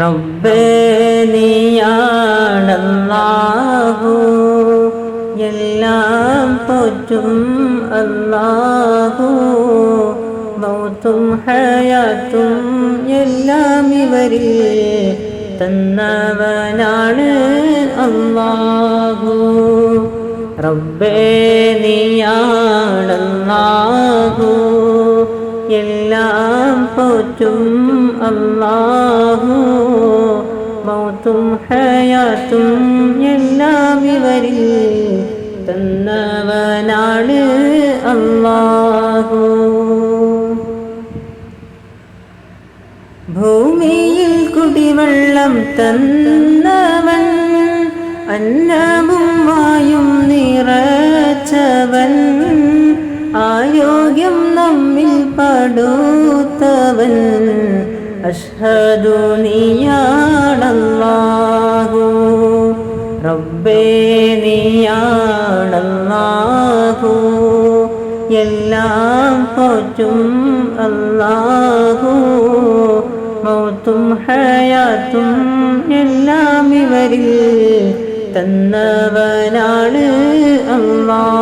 റബ്ബേ നീയാണല്ലാഹു. എല്ലാം പോറ്റും അല്ലാഹു. മൗത്തും ഹയാത്തും എല്ലാം ഇവരിൽ തന്നവനാണ് അല്ലാഹു. റബ്ബേ നീയാണല്ലാഹു. എല്ലാം പോറ്റും അല്ലാഹു. മൗത്തും ഹയാത്തും എല്ലാം ഇവരിൽ തന്നവനാണ് അല്ലാഹു. ഭൂമിയിൽ കുടിവെള്ളം തന്നവൻ അന്നവും ആരോഗ്യം നമ്മിൽ പടുത്തവൻ. അഷ്ഹദു നീയാണല്ലാഹു. റബ്ബേ നീയാണല്ലാഹു. എല്ലാം പോറ്റും അല്ലാഹു. മൗത്തും ഹയാത്തും എല്ലാം ഇവരിൽ തന്നവനാണ് അല്ലാഹു